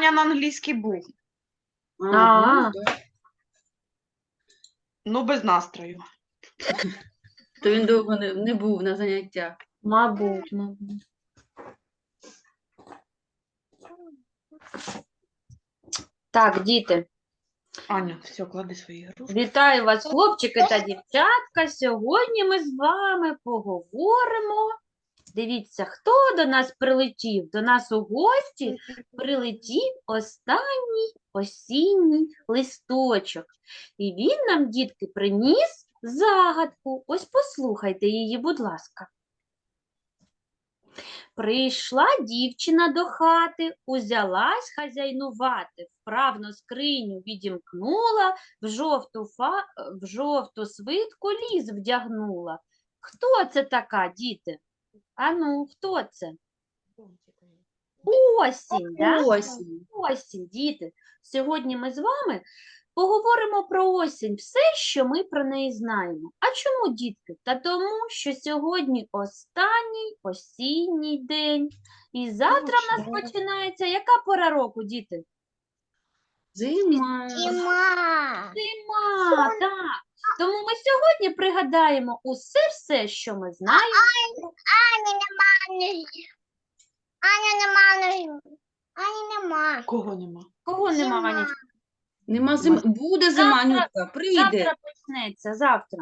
на англійський був, А. ну, без настрою. То він довго не, не був на заняттях. Мабуть, мабуть. Так, діти, Аня, все, клади свої ігрушки. вітаю вас, хлопчики та дівчатка. Сьогодні ми з вами поговоримо. Дивіться, хто до нас прилетів? До нас у гості прилетів останній осінній листочок. І він нам, дітки, приніс загадку. Ось послухайте її, будь ласка. Прийшла дівчина до хати, узялась хазяйнувати, вправно скриню відімкнула, в жовту, фа... в жовту свитку ліс вдягнула. Хто це така, діти? Ану, хто це? Осінь, да? Осінь. Осінь, діти. Сьогодні ми з вами поговоримо про осінь, все, що ми про неї знаємо. А чому, дітки? Та тому, що сьогодні останній осінній день. І завтра в нас починається яка пора року, діти? Зима. Зима. Зима, так. Тому ми сьогодні пригадаємо усе все, що ми знаємо. Ані нема. ні- Ані нема. ні- Ані нема. Кого нема? Кого нема, Зима. Анічка? Нема зими. Буде зима, Завтра- Нютка, прийде. Завтра почнеться, завтра.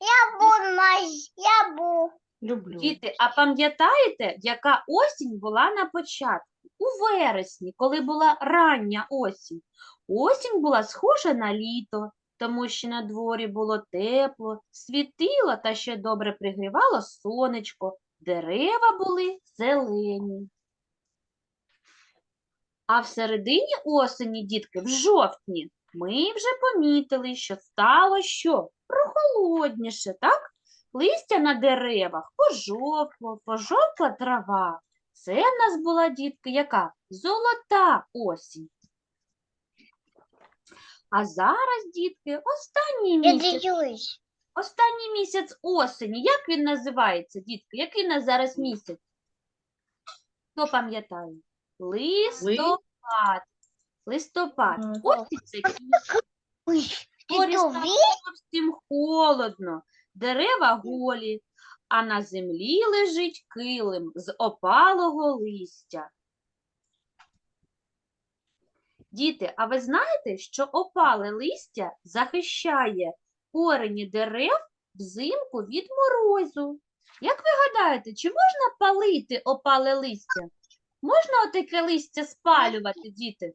Я буду май. Я буду. Люблю. Діти, а пам'ятаєте, яка осінь була на початку? У вересні, коли була рання осінь. Осінь була схожа на літо, тому що на дворі було тепло, світило та ще добре пригрівало сонечко, дерева були зелені. А в середині осені, дітки, в жовтні, ми вже помітили, що стало що? Прохолодніше, так? Листя на деревах пожовкло, пожовкла трава. Це в нас була, дітки, яка? Золота осінь. А зараз, дітки, останній місяць, останній місяць осені. Як він називається, дітки? Який в нас зараз місяць? Хто пам'ятає? Листопад. Листопад. Осінь закінчується. Горі всім холодно, дерева голі, а на землі лежить килим з опалого листя. Діти, а ви знаєте, що опале листя захищає корені дерев взимку від морозу? Як ви гадаєте, чи можна палити опале листя? Можна отаке листя спалювати, діти?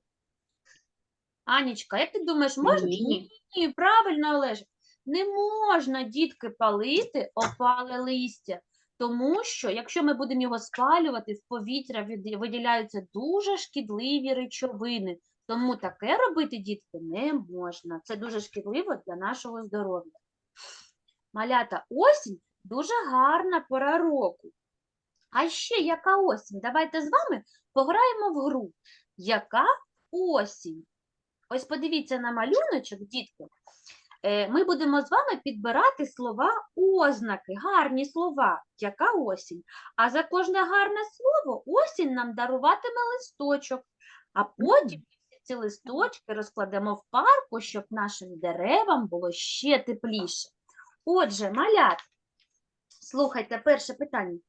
Анічка, як ти думаєш, можна? Ні. Ні, правильно, Олеж. Не можна, дітки, палити опале листя, тому що якщо ми будемо його спалювати, в повітря виділяються дуже шкідливі речовини. Тому таке робити, дітки, не можна. Це дуже шкідливо для нашого здоров'я. Малята, осінь дуже гарна пора року. А ще яка осінь? Давайте з вами пограємо в гру. Яка осінь? Ось подивіться на малюночок, дітки. Е, Ми будемо з вами підбирати слова ознаки, гарні слова, яка осінь. А за кожне гарне слово осінь нам даруватиме листочок. А потім ці листочки розкладемо в парку, щоб нашим деревам було ще тепліше. Отже, малят, слухайте перше питання.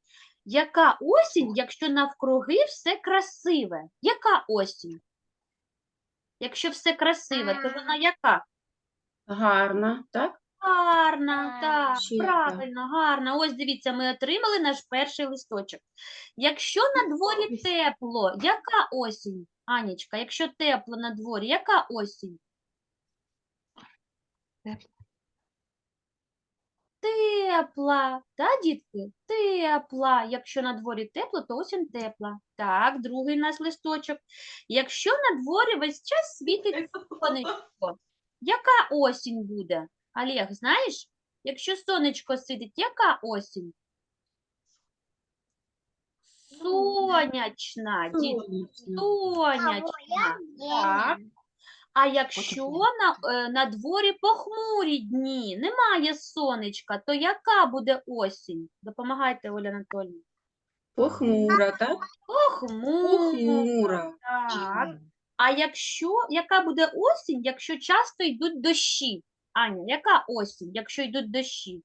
Яка осінь, якщо навкруги все красиве? Яка осінь? Якщо все красиве, то вона яка? Гарна, так? Гарна, так, Ще правильно, гарна. Ось дивіться, ми отримали наш перший листочок. Якщо на дворі тепло, яка осінь? Анічка, якщо тепло на дворі, яка осінь? Тепла. Тепла, та, дітки? Тепла. Якщо на дворі тепло, то осінь тепла. Так, другий наш листочок. Якщо на дворі весь час світить сонечко, яка осінь буде? Олег, знаєш? Якщо сонечко сидить, яка осінь? Сонячна, Сонячно. сонячна. Так. А якщо на, е, на дворі похмурі дні, немає сонечка, то яка буде осінь? Допомагайте, Оля Анатольовна. Похмура, так? Похмура. Так. А якщо, яка буде осінь, якщо часто йдуть дощі? Аня, яка осінь, якщо йдуть дощі?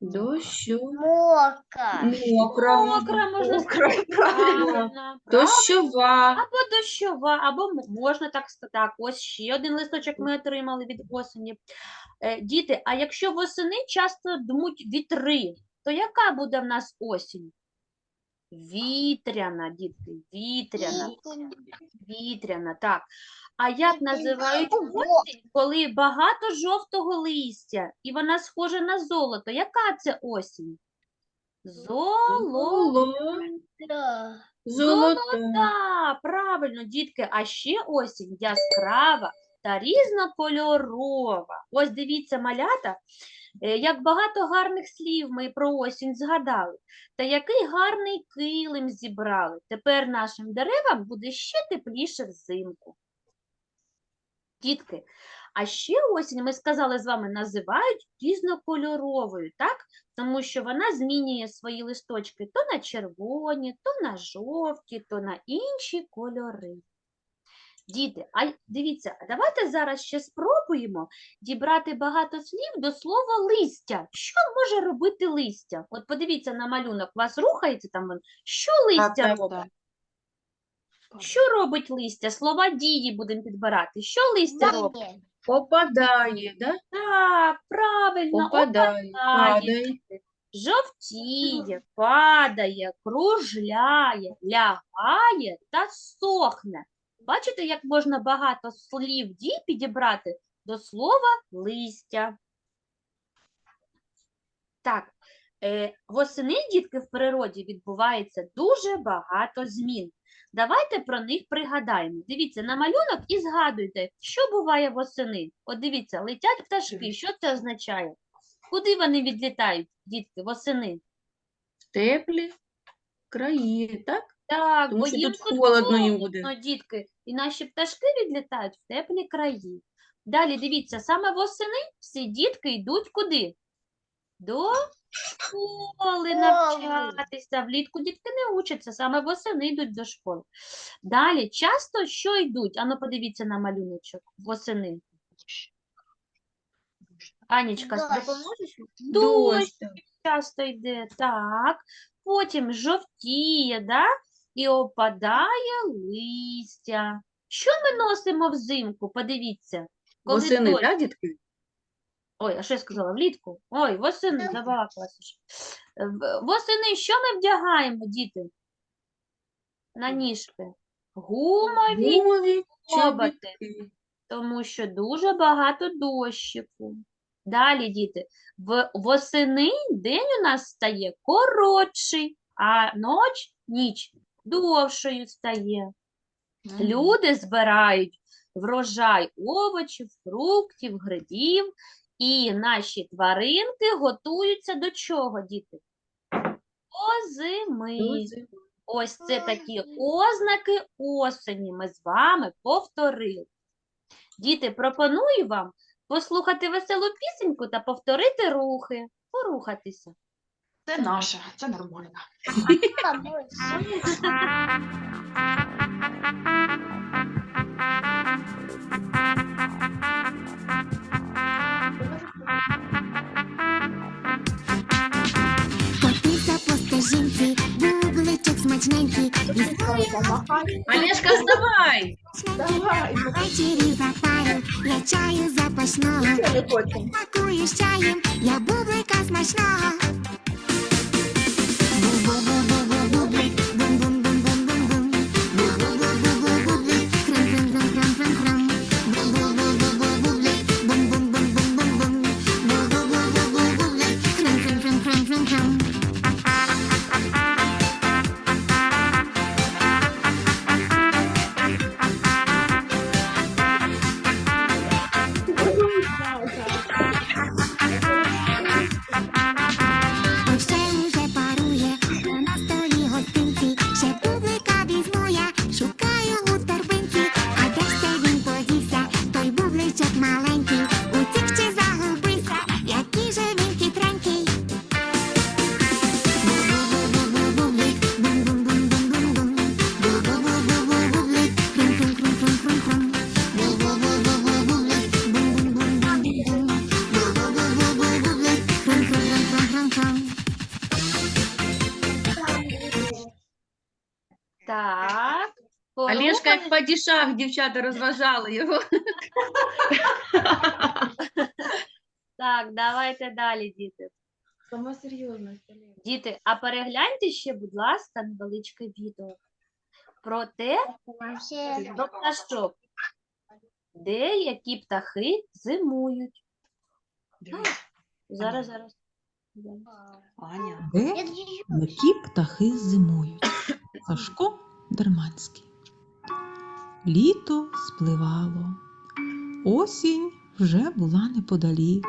Дощу. Мокра. Мокра. Мокра, можна Мокра, сказати. правильно. Правильно. Дощова. Або дощова, або м- можна так сказати. Так, ось ще один листочок ми отримали від осені. Е, Діти, а якщо восени часто дмуть вітри, то яка буде в нас осінь? Вітряна, дітки, вітряна, вітряна, так. А як називають осінь, коли багато жовтого листя, і вона схожа на золото? Яка це осінь? Золото. Золо. Золота, правильно, дітки, а ще осінь яскрава та різнокольорова. Ось дивіться, малята, е, як багато гарних слів ми про осінь згадали, та який гарний килим зібрали. Тепер нашим деревам буде ще тепліше взимку. Дітки, а ще осінь, ми сказали з вами, називають різнокольоровою, так? Тому що вона змінює свої листочки то на червоні, то на жовті, то на інші кольори. Діти, а дивіться, давайте зараз ще спробуємо дібрати багато слів до слова листя. Що може робити листя? От подивіться на малюнок, у вас рухається там, що листя так, робить? так. Що робить листя? Слова дії будемо підбирати. Що листя робить? Попадає, да? Так, правильно, Попадає, опадає. жовтіє, падає, кружляє, лягає та сохне. Бачите, як можна багато слів дій підібрати до слова листя. Так, е, восени, дітки, в природі відбувається дуже багато змін. Давайте про них пригадаємо. Дивіться на малюнок і згадуйте, що буває восени. От дивіться, летять пташки. Що це означає? Куди вони відлітають, дітки, восени? В теплі краї, так? Так, Тому бо що їм тут холодно їм буде. дітки. І наші пташки відлітають в теплі краї. Далі дивіться, саме восени всі дітки йдуть куди? До школи навчатися. Влітку дітки не учаться, саме восени йдуть до школи. Далі часто що йдуть? Ану, подивіться на малюночок восени. Анічка, допоможеш? Дощ часто йде, так. Потім жовтіє, да? І опадає листя. Що ми носимо взимку? Подивіться. Коли Восени, дощ. так, дітки? Ой, а що я сказала? Влітку? Ой, восени, забалакалася. ж. Восени що ми вдягаємо, діти? На ніжки? Гумові, Гумові чоботи. тому що дуже багато дощику. Далі, діти, в восени день у нас стає коротший, а ноч, ніч довшою стає. Люди збирають врожай овочів, фруктів, грибів, і наші тваринки готуються до чого, діти? До зими. Ось це такі ознаки осені ми з вами повторили. Діти, пропоную вам послухати веселу пісеньку та повторити рухи, порухатися. Це наше, це нормально. Котися по стежинці, бубличок смачненький, Олешка, вставай! Давай, ввечері я чаю запашного, з чаєм, я бублика смачного. Як падішах, дівчата розважали його. Так, давайте далі, діти. Сама серйозна. Діти, а перегляньте ще, будь ласка, невеличке відео про те, Вообще. про пташок. Деякі птахи зимують. Зараз, зараз. зараз. Аня. Де які птахи зимують? Сашко Дерманський. Літо спливало. Осінь вже була неподалік,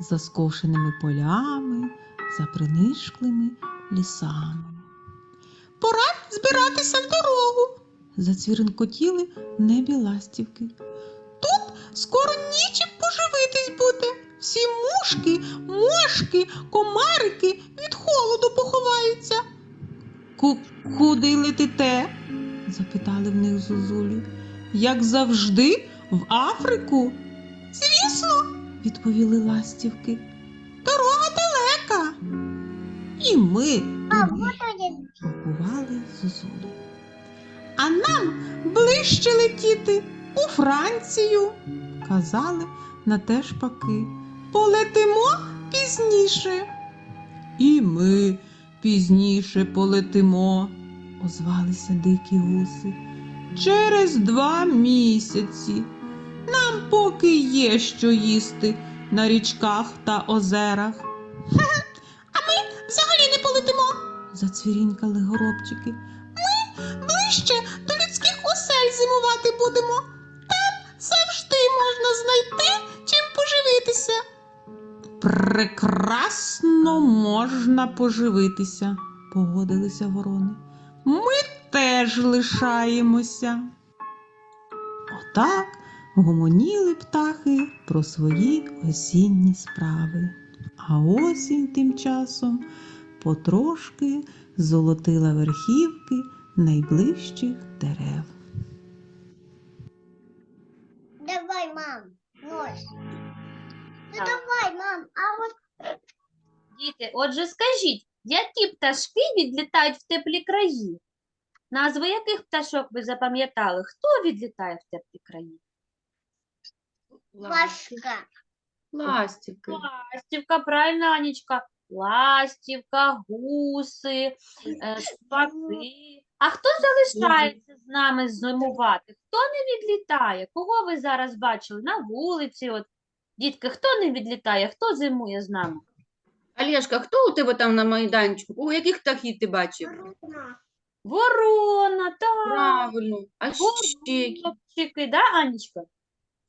за скошеними полями, за принишклими лісами. Пора збиратися в дорогу. Зацвіринкотіли в небі ластівки. Тут скоро нічим поживитись буде. Всі мушки, мошки, комарики від холоду поховаються. Куди летите? Запитали в них зозулі. Як завжди, в Африку? Звісно, відповіли ластівки. Дорога далека. І ми крокували зозулі. А нам ближче летіти у Францію, казали на те шпаки. Полетимо пізніше. І ми пізніше полетимо, озвалися дикі гуси. Через два місяці. Нам поки є що їсти на річках та озерах. А ми взагалі не полетимо, зацвірінькали горобчики. Ми ближче до людських осель зимувати будемо. Там завжди можна знайти чим поживитися. Прекрасно можна поживитися, погодилися ворони. Ми теж лишаємося. Отак гомоніли птахи про свої осінні справи. А осінь тим часом потрошки золотила верхівки найближчих дерев. Давай, мам. Нож. Ну давай, мам. А вот Діти, отже, скажіть, які пташки відлітають в теплі краї? Назви яких пташок ви запам'ятали? Хто відлітає в теплі краї? Пашка. Ластівки. Ластівка, правильно, Анічка. Ластівка, гуси, е, шпаки. А хто залишається з нами зимувати? Хто не відлітає? Кого ви зараз бачили на вулиці? От, дітки, хто не відлітає? Хто зимує з нами? Олешка, хто у тебе там на майданчику? У яких птахів ти бачив? Ворона, так. Правильно. А ще які? Голубчики, да, Анічка?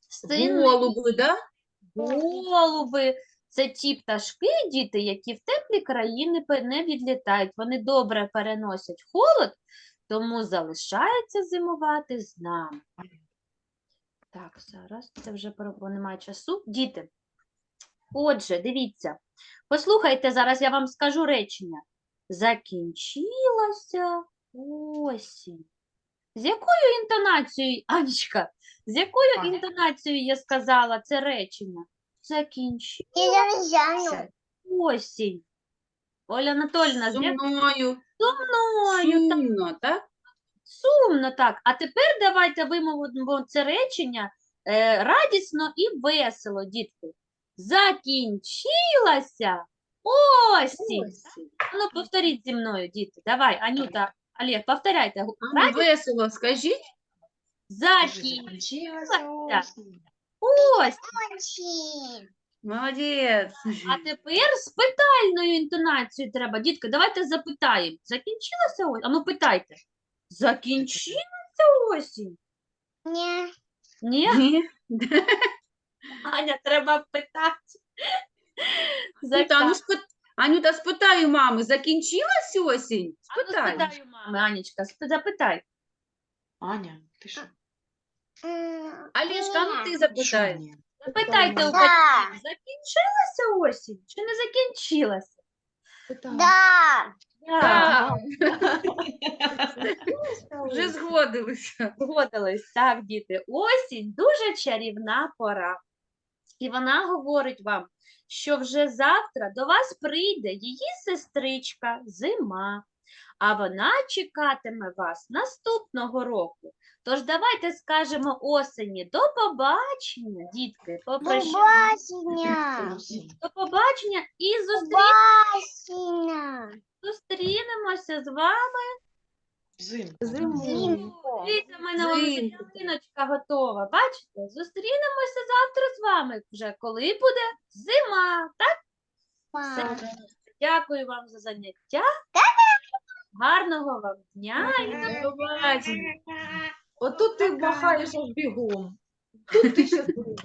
Сини, Голуби, да? голуби. Це ті пташки, діти, які в теплі країни пе- не відлітають. Вони добре переносять холод, тому залишаються зимувати з нами. Так, зараз це вже про- бо немає часу. Діти. Отже, дивіться, послухайте, зараз я вам скажу речення. Закінчилася осінь. З якою інтонацією, Анечка, з якою інтонацією я сказала це речення? Закінчилася осінь. Оля Анатольовна, з якою Сумною. мною? Так, Сумно, так? сумно так. А тепер давайте вимовимо це речення е, радісно і весело, дітки. Закінчилася осінь. Ну, повторіть зі мною, діти. Давай, Анюта, Олег, повторяйте. Гу- А, ну, Радісно, весело, скажіть. закінчилася осінь. осінь. Очень. Молодець. А тепер з питальною інтонацією треба. Дітки, давайте запитаємо. Закінчилася осінь? А ну питайте. Закінчилася осінь? Не. Ні? Ні. Аня, треба питати. Анюта, ну спит... Анюта, спитай у мами, закінчилась осінь? Ну, Спитай. спитай у мами, Анічка, спи- запитай. Аня, ти що? М, Олешка, ну ти Що запитай. ні? Запитайте у Да. батьків, закінчилася осінь чи не закінчилася? Да. Так, Так, вже згодилися. Згодились, так, діти. Осінь дуже чарівна пора. І вона говорить вам, що вже завтра до вас прийде її сестричка зима. а вона чекатиме вас наступного року. Тож давайте скажемо осені до побачення, дітки. Попрощаємо. Побачення. До побачення і зустрі... Побачення. зустрінемося з вами. Взимку. Взимку. Дивіться, в мене ось Взимку. ялиночка готова. Бачите? Зустрінемося завтра з вами вже, коли буде зима. Так? Все. Дякую вам за заняття. Гарного вам дня і до побачення. Отут ти махаєш аж бігом. Тут ти щасливий.